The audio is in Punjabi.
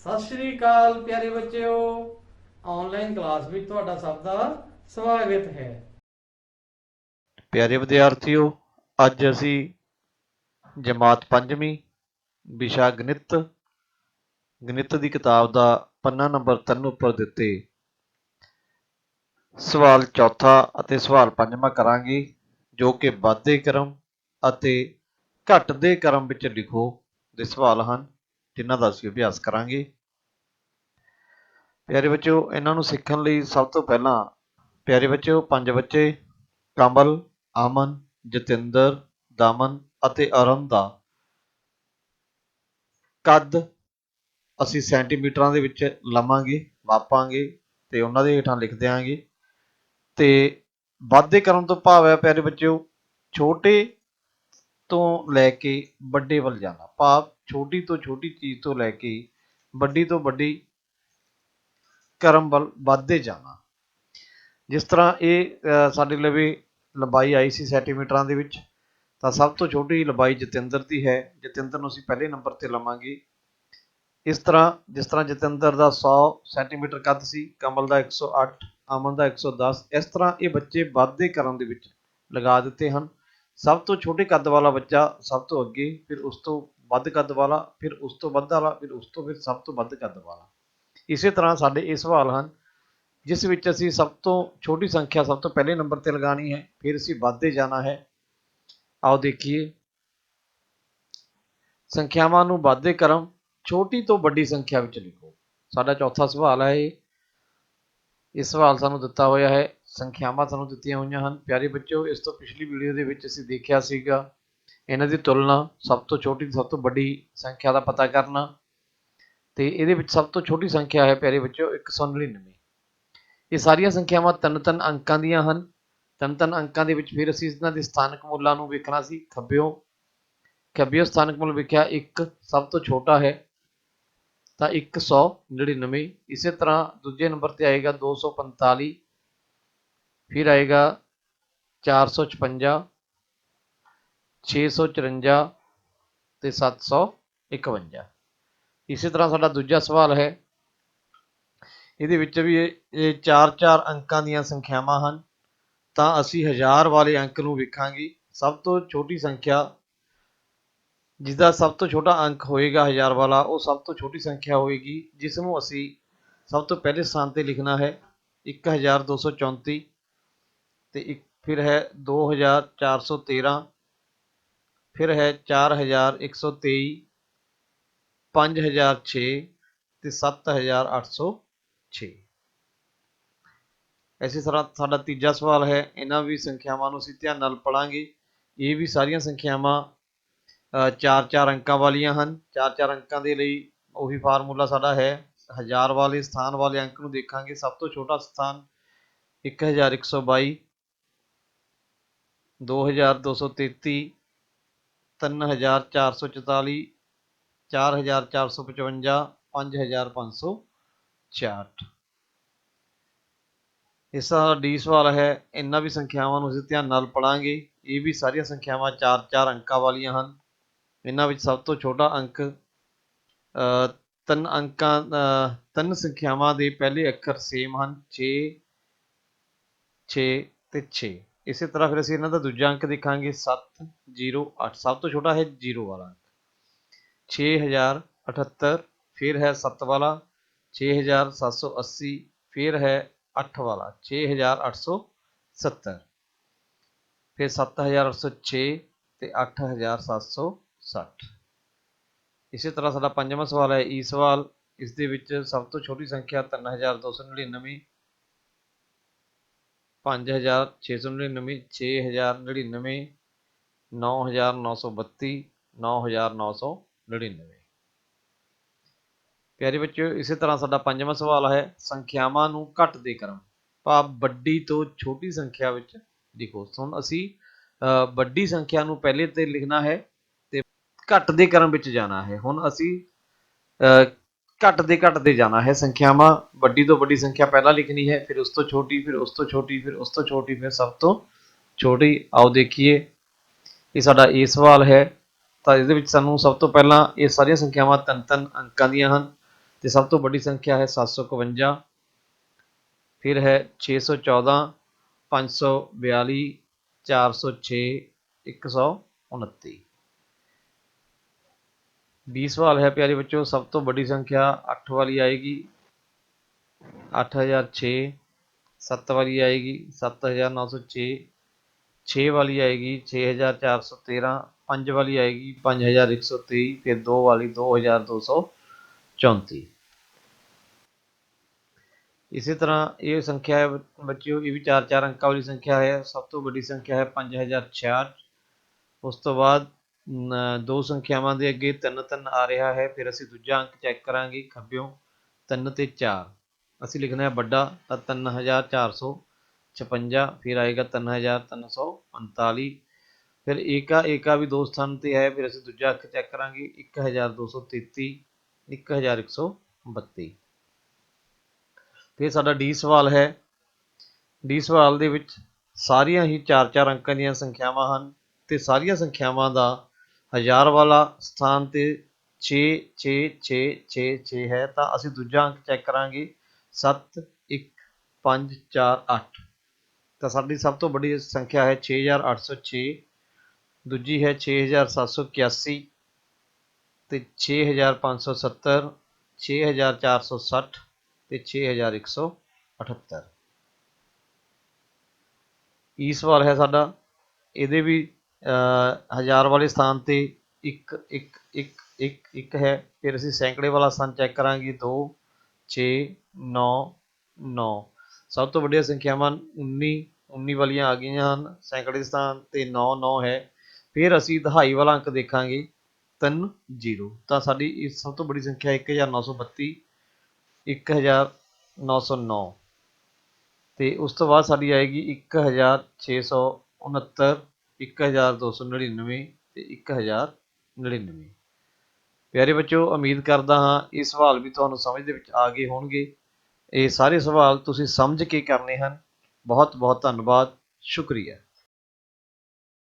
ਸਤਿ ਸ਼੍ਰੀ ਅਕਾਲ ਪਿਆਰੇ ਬੱਚਿਓ। ਆਨਲਾਈਨ ਕਲਾਸ ਵਿੱਚ ਤੁਹਾਡਾ ਸਭ ਦਾ ਸਵਾਗਤ ਹੈ। ਪਿਆਰੇ ਵਿਦਿਆਰਥੀਓ, ਅੱਜ ਅਸੀਂ ਜਮਾਤ ਪੰਜਵੀਂ, ਵਿਸ਼ਾ ਗਣਿਤ ਗਣਿਤ ਦੀ ਕਿਤਾਬ ਦਾ ਪੰਨਾ ਨੰਬਰ 3 ਉੱਪਰ ਦਿੱਤੇ। ਸਵਾਲ ਚੌਥਾ ਅਤੇ ਸਵਾਲ ਪੰਜਵਾਂ ਕਰਾਂਗੇ। ਜੋ ਕਿ ਵਾਧੇ ਕਰਮ ਅਤੇ ਘਟਦੇ ਕਰਮ ਵਿੱਚ ਲਿਖੋ ਦੇ ਸਵਾਲ ਹਨ, ਜਿਨ੍ਹਾਂ ਦਾ ਅਸੀਂ ਅਭਿਆਸ ਕਰਾਂਗੇ। ਪਿਆਰੇ ਬੱਚਿਓ, ਇਹਨਾਂ ਨੂੰ ਸਿੱਖਣ ਲਈ ਸਭ ਤੋਂ ਪਹਿਲਾਂ ਪਿਆਰੇ ਬੱਚਿਓ, ਪੰਜ ਬੱਚੇ, ਕਮਲ, ਅਮਨ, ਜਤਿੰਦਰ, ਦਮਨ ਅਤੇ ਅਰਨ ਦਾ ਕੱਦ ਅਸੀਂ ਸੈਂਟੀਮੀਟਰਾਂ ਦੇ ਵਿੱਚ ਲਵਾਂਗੇ, ਮਾਪਾਂਗੇ ਤੇ ਉਹਨਾਂ ਦੇ ਹੇਠਾਂ ਲਿਖ ਦਿਆਂਗੇ ਤੇ ਵਾਧੇ ਕਰਨ ਤੋਂ ਭਾਵ ਹੈ ਪਿਆਰੇ ਬੱਚਿਓ ਛੋਟੇ ਤੋਂ ਲੈ ਕੇ ਵੱਡੇ ਵੱਲ ਜਾਣਾ। ਭਾਵ ਛੋਟੀ ਤੋਂ ਛੋਟੀ ਚੀਜ਼ ਤੋਂ ਲੈ ਕੇ ਵੱਡੀ ਤੋਂ ਵੱਡੀ ਕਰਮ ਵੱਲ ਵੱਧਦੇ ਜਾਣਾ। ਜਿਸ ਤਰ੍ਹਾਂ ਇਹ ਅਹ, ਸਾਡੇ ਲਵੇ ਲੰਬਾਈ ਆਈ ਸੀ ਸੈਂਟੀਮੀਟਰਾਂ ਦੇ ਵਿੱਚ ਤਾਂ ਸਭ ਤੋਂ ਛੋਟੀ ਲੰਬਾਈ ਜਤਿੰਦਰ ਦੀ ਹੈ। ਜਤਿੰਦਰ ਨੂੰ ਅਸੀਂ ਪਹਿਲੇ ਨੰਬਰ ਤੇ ਲਵਾਂਗੇ। ਇਸ ਤਰ੍ਹਾਂ, ਜਿਸ ਤਰ੍ਹਾਂ ਜਤਿੰਦਰ ਦਾ 100 ਸੈਂਟੀਮੀਟਰ ਕੱਦ ਸੀ, ਕਮਲ ਦਾ 108 ਅਮਨ ਦਾ 110 ਇਸ ਤਰ੍ਹਾਂ ਇਹ ਬੱਚੇ ਵਾਧੇ ਕਰਨ ਦੇ ਵਿੱਚ ਲਗਾ ਦਿੱਤੇ ਹਨ। ਸਭ ਤੋਂ ਛੋਟੇ ਕੱਦ ਵਾਲਾ ਬੱਚਾ ਸਭ ਤੋਂ ਅੱਗੇ, ਫਿਰ ਉਸ ਤੋਂ ਵੱਧ ਕੱਦ ਵਾਲਾ, ਫਿਰ ਉਸ ਤੋਂ ਵੱਧ ਵਾਲਾ, ਫਿਰ ਉਸ ਤੋਂ ਫਿਰ ਸਭ ਤੋਂ ਵੱਧ ਕੱਦ ਵਾਲਾ। ਇਸੇ ਤਰ੍ਹਾਂ ਸਾਡੇ ਇਹ ਸਵਾਲ ਹਨ, ਜਿਸ ਵਿੱਚ ਅਸੀਂ ਸਭ ਤੋਂ ਛੋਟੀ ਸੰਖਿਆ ਸਭ ਤੋਂ ਪਹਿਲੇ ਨੰਬਰ ਤੇ ਲਗਾਣੀ ਹੈ, ਫਿਰ ਅਸੀਂ ਵੱਧਦੇ ਜਾਣਾ ਹੈ। ਆਓ ਦੇਖੀਏ। ਸੰਖਿਆਵਾਂ ਨੂੰ ਵੱਧਦੇ ਕਰਮ ਛੋਟੀ ਤੋਂ ਵੱਡੀ ਸੰਖਿਆ ਵਿੱਚ ਲਿਖੋ। ਸਾਡਾ ਚੌਥਾ ਸਵਾਲ ਹੈ ਇਹ। ਸਵਾਲ ਸਾਨੂੰ ਦਿੱਤਾ ਹੋਇਆ ਹੈ, ਸੰਖਿਆਵਾਂ ਸਾਨੂੰ ਦਿੱਤੀਆਂ ਹੋਈਆਂ ਹਨ। ਪਿਆਰੇ ਬੱਚਿਓ, ਇਸ ਤੋਂ ਪਿਛਲੀ ਵੀਡੀਓ ਦੇ ਵਿੱਚ ਅਸੀਂ ਦੇਖਿਆ ਸੀਗਾ, ਇਹਨਾਂ ਦੀ ਤੁਲਨਾ ਸਭ ਤੋਂ ਛੋਟੀ ਤੇ ਸਭ ਤੋਂ ਵੱਡੀ ਸੰਖਿਆ ਦਾ ਪਤਾ ਕਰਨਾ। ਤੇ ਇਹਦੇ ਵਿੱਚ ਸਭ ਤੋਂ ਛੋਟੀ ਸੰਖਿਆ ਹੈ, ਪਿਆਰੇ ਬੱਚਿਓ 199 ਇਹ ਸਾਰੀਆਂ ਸੰਖਿਆਵਾਂ ਤਿੰਨ ਤਿੰਨ ਅੰਕਾਂ ਦੀਆਂ ਹਨ। ਤਿੰਨ ਤਿੰਨ ਅੰਕਾਂ ਦੇ ਵਿੱਚ ਫਿਰ ਅਸੀਂ ਇਹਨਾਂ ਦੇ ਸਥਾਨਕ ਮੁੱਲਾਂ ਨੂੰ ਵੇਖਣਾ ਸੀ। ਖੱਬਿਓ ਖੱਬਿਓ ਸਥਾਨਕ ਮੁੱਲ ਵੇਖਿਆ 1 ਸਭ ਤੋਂ ਛੋਟਾ ਹੈ। ਤਾਂ 199 ਇਸੇ ਤਰ੍ਹਾਂ ਦੂਜੇ ਨੰਬਰ ਤੇ ਆਏਗਾ 245 ਫਿਰ ਆਏਗਾ 456 654 ਤੇ 751 ਇਸੇ ਤਰ੍ਹਾਂ ਸਾਡਾ ਦੂਜਾ ਸਵਾਲ ਹੈ। ਇਹਦੇ ਵਿੱਚ ਵੀ ਇਹ ਇਹ ਚਾਰ ਚਾਰ ਅੰਕਾਂ ਦੀਆਂ ਸੰਖਿਆਵਾਂ ਹਨ। ਤਾਂ ਅਸੀਂ ਹਜ਼ਾਰ ਵਾਲੇ ਅੰਕ ਨੂੰ ਵੇਖਾਂਗੇ। ਸਭ ਤੋਂ ਛੋਟੀ ਸੰਖਿਆ ਜਿਹਦਾ ਸਭ ਤੋਂ ਛੋਟਾ ਅੰਕ ਹੋਏਗਾ ਹਜ਼ਾਰ ਵਾਲਾ, ਉਹ ਸਭ ਤੋਂ ਛੋਟੀ ਸੰਖਿਆ ਹੋਏਗੀ, ਜਿਸ ਨੂੰ ਅਸੀਂ ਸਭ ਤੋਂ ਪਹਿਲੇ ਸਥਾਨ ਤੇ ਲਿਖਣਾ ਹੈ 1234 ਤੇ ਇੱਕ, ਫਿਰ ਹੈ 2413 ਫਿਰ ਹੈ 4123 5006 ਤੇ 7806 ਇਸੇ ਤਰ੍ਹਾਂ ਸਾਡਾ ਤੀਜਾ ਸਵਾਲ ਹੈ, ਇਹਨਾਂ ਵੀ ਸੰਖਿਆਵਾਂ ਨੂੰ ਅਸੀਂ ਧਿਆਨ ਨਾਲ ਪੜਾਂਗੇ ਇਹ ਵੀ ਸਾਰੀਆਂ ਸੰਖਿਆਵਾਂ ਚਾਰ ਚਾਰ ਅੰਕਾਂ ਵਾਲੀਆਂ ਹਨ। ਚਾਰ ਚਾਰ ਅੰਕਾਂ ਦੇ ਲਈ ਉਹੀ ਫਾਰਮੂਲਾ ਸਾਡਾ ਹੈ। ਹਜ਼ਾਰ ਵਾਲੇ, ਸਥਾਨ ਵਾਲੇ ਅੰਕ ਨੂੰ ਦੇਖਾਂਗੇ। ਸਭ ਤੋਂ ਛੋਟਾ ਸਥਾਨ 1122 2233 3444 4455 5564 ਇਸ ਦਾ ਡੀ ਸਵਾਲ ਹੈ। ਇਹਨਾਂ ਵੀ ਸੰਖਿਆਵਾਂ ਨੂੰ ਅਸੀਂ ਧਿਆਨ ਨਾਲ ਪੜਾਂਗੇ ਇਹ ਵੀ ਸਾਰੀਆਂ ਸੰਖਿਆਵਾਂ ਚਾਰ ਚਾਰ ਅੰਕਾਂ ਵਾਲੀਆਂ ਹਨ। ਇਹਨਾਂ ਵਿੱਚ ਸਭ ਤੋਂ ਛੋਟਾ ਅੰਕ ਤਿੰਨ ਅੰਕਾਂ ਤਿੰਨ ਸੰਖਿਆਵਾਂ ਦੇ ਪਹਿਲੇ ਅੱਖਰ ਸੇਮ ਹਨ 6 6 ਤੇ 6 ਇਸੇ ਤਰ੍ਹਾਂ ਫਿਰ ਅਸੀਂ ਇਹਨਾਂ ਦਾ ਦੂਜਾ ਅੰਕ ਦੇਖਾਂਗੇ 708 ਸਭ ਤੋਂ ਛੋਟਾ ਹੈ 0 ਵਾਲਾ ਅੰਕ। 6078 ਫਿਰ ਹੈ 7 ਵਾਲਾ। 6780 ਫਿਰ ਹੈ 8 ਵਾਲਾ। 6870 ਫਿਰ 7806 ਤੇ 8760 ਇਸੇ ਤਰ੍ਹਾਂ ਸਾਡਾ ਪੰਜਵਾਂ ਸਵਾਲ ਹੈ ਈ ਸਵਾਲ ਇਸ ਦੇ ਵਿੱਚ ਸਭ ਤੋਂ ਛੋਟੀ ਸੰਖਿਆ 3299 5699 6099 9932 9999 ਪਿਆਰੇ ਬੱਚਿਓ, ਇਸੇ ਤਰ੍ਹਾਂ ਸਾਡਾ ਪੰਜਵਾਂ ਸਵਾਲ ਹੈ, ਸੰਖਿਆਵਾਂ ਨੂੰ ਘੱਟ ਦੇ ਕਰਮ। ਭਾਵ ਵੱਡੀ ਤੋਂ ਛੋਟੀ ਸੰਖਿਆ ਵਿੱਚ ਲਿਖੋ ਹੁਣ ਅਸੀਂ ਵੱਡੀ ਸੰਖਿਆ ਨੂੰ ਪਹਿਲੇ ਤੇ ਲਿਖਣਾ ਹੈ ਤੇ ਘਟਦੇ ਕ੍ਰਮ ਵਿੱਚ ਜਾਣਾ ਹੈ। ਹੁਣ ਅਸੀਂ ਅ, ਘਟਦੇ ਘਟਦੇ ਜਾਣਾ ਹੈ। ਸੰਖਿਆਵਾਂ ਵੱਡੀ ਤੋਂ ਵੱਡੀ ਸੰਖਿਆ ਪਹਿਲਾਂ ਲਿਖਣੀ ਹੈ ਫਿਰ ਉਸ ਤੋਂ ਛੋਟੀ ਫਿਰ ਉਸ ਤੋਂ ਛੋਟੀ ਫਿਰ ਉਸ ਤੋਂ ਛੋਟੀ ਫਿਰ ਸਭ ਤੋਂ ਛੋਟੀ। ਆਓ ਦੇਖੀਏ ਇਹ ਸਾਡਾ ਇਹ ਸਵਾਲ ਹੈ। ਤਾਂ ਇਹਦੇ ਵਿੱਚ ਸਾਨੂੰ ਸਭ ਤੋਂ ਪਹਿਲਾਂ ਇਹ ਸਾਰੀਆਂ ਸੰਖਿਆਵਾਂ ਤਿੰਨ ਤਿੰਨ ਅੰਕਾਂ ਦੀਆਂ ਹਨ ਤੇ ਸਭ ਤੋਂ ਵੱਡੀ ਸੰਖਿਆ ਹੈ 751 ਫਿਰ ਹੈ 614 542 406 129 20 ਸਵਾਲ ਹੈ ਪਿਆਰੇ ਬੱਚਿਓ ਸਭ ਤੋਂ ਵੱਡੀ ਸੰਖਿਆ 8 ਵਾਲੀ ਆਏਗੀ 8006 7 ਵਾਲੀ ਆਏਗੀ 7906 6 ਵਾਲੀ ਆਏਗੀ 6413 5 ਵਾਲੀ ਆਏਗੀ 5123 ਫਿਰ 2 ਵਾਲੀ 2234 ਇਸੇ ਤਰ੍ਹਾਂ ਇਹ ਸੰਖਿਆ ਹੈ ਬ- ਬੱਚਿਓ ਇਹ ਵੀ 4-4 ਅੰਕਾਂ ਵਾਲੀ ਸੰਖਿਆ ਹੈ ਸਭ ਤੋਂ ਵੱਡੀ ਸੰਖਿਆ ਹੈ 5066 ਉਸ ਤੋਂ ਬਾਅਦ ਨ- ਦੋ ਸੰਖਿਆਵਾਂ ਦੇ ਅੱਗੇ 3-3 ਆ ਰਿਹਾ ਹੈ, ਫਿਰ ਅਸੀਂ ਦੂਜਾ ਅੰਕ ਚੈੱਕ ਕਰਾਂਗੇ, ਖੱਬਿਓਂ 3 ਤੇ 4 ਅਸੀਂ ਲਿਖਣਾ ਹੈ ਵੱਡਾ, ਤਾਂ 3456 ਫਿਰ ਆਏਗਾ 3345 ਫਿਰ ਏਕਾ ਏਕਾ ਵੀ ਦੋ ਸਥਾਨ ਤੇ ਹੈ, ਫਿਰ ਅਸੀਂ ਦੂਜਾ ਅੰਕ ਚੈੱਕ ਕਰਾਂਗੇ 1233 1132 ਫਿਰ ਸਾਡਾ ਡੀ ਸਵਾਲ ਹੈ। ਡੀ ਸਵਾਲ ਦੇ ਵਿੱਚ ਸਾਰੀਆਂ ਹੀ 4-4 ਅੰਕਾਂ ਦੀਆਂ ਸੰਖਿਆਵਾਂ ਹਨ, ਤੇ ਸਾਰੀਆਂ ਸੰਖਿਆਵਾਂ ਦਾ ਹਜ਼ਾਰ ਵਾਲਾ ਸਥਾਨ ਤੇ 6 6 6 6 6 ਹੈ, ਤਾਂ ਅਸੀਂ ਦੂਜਾ ਅੰਕ ਚੈੱਕ ਕਰਾਂਗੇ। 7 1 5 4 8 ਤਾਂ ਸਾਡੀ ਸਭ ਤੋਂ ਵੱਡੀ ਸੰਖਿਆ ਹੈ 6806 ਦੂਜੀ ਹੈ 6781 ਤੇ 6570 6460 ਤੇ 6178 ਇਹ ਸਵਾਲ ਹੈ ਸਾਡਾ, ਇਹਦੇ ਵੀ ਹਜ਼ਾਰ ਵਾਲੇ ਸਥਾਨ ਤੇ 1 1 1 1 1 ਹੈ। ਫਿਰ ਅਸੀਂ ਸੈਂਕੜੇ ਵਾਲਾ ਸਥਾਨ ਚੈੱਕ ਕਰਾਂਗੇ। 2 6 9 9 ਸਭ ਤੋਂ ਵੱਡੀਆਂ ਸੰਖਿਆਵਾਂ 19 19 ਵਾਲੀਆਂ ਆ ਗਈਆਂ ਹਨ। ਸੈਂਕੜੇ ਸਥਾਨ ਤੇ 9 9 ਹੈ। ਫਿਰ ਅਸੀਂ ਦਹਾਈ ਵਾਲਾ ਅੰਕ ਦੇਖਾਂਗੇ। 3 0 ਤਾਂ ਸਾਡੀ ਇਹ ਸਭ ਤੋਂ ਵੱਡੀ ਸੰਖਿਆ 1932 1909 ਤੇ ਉਸ ਤੋਂ ਬਾਅਦ ਸਾਡੀ ਆਏਗੀ 1669 1299 ਤੇ 1099 ਪਿਆਰੇ ਬੱਚੋ, ਉਮੀਦ ਕਰਦਾ ਹਾਂ ਇਹ ਸਵਾਲ ਵੀ ਤੁਹਾਨੂੰ ਸਮਝ ਦੇ ਵਿੱਚ ਆ ਗਏ ਹੋਣਗੇ। ਇਹ ਸਾਰੇ ਸਵਾਲ ਤੁਸੀਂ ਸਮਝ ਕੇ ਕਰਨੇ ਹਨ। ਬਹੁਤ ਬਹੁਤ ਧੰਨਵਾਦ। ਸ਼ੁਕਰੀਆ।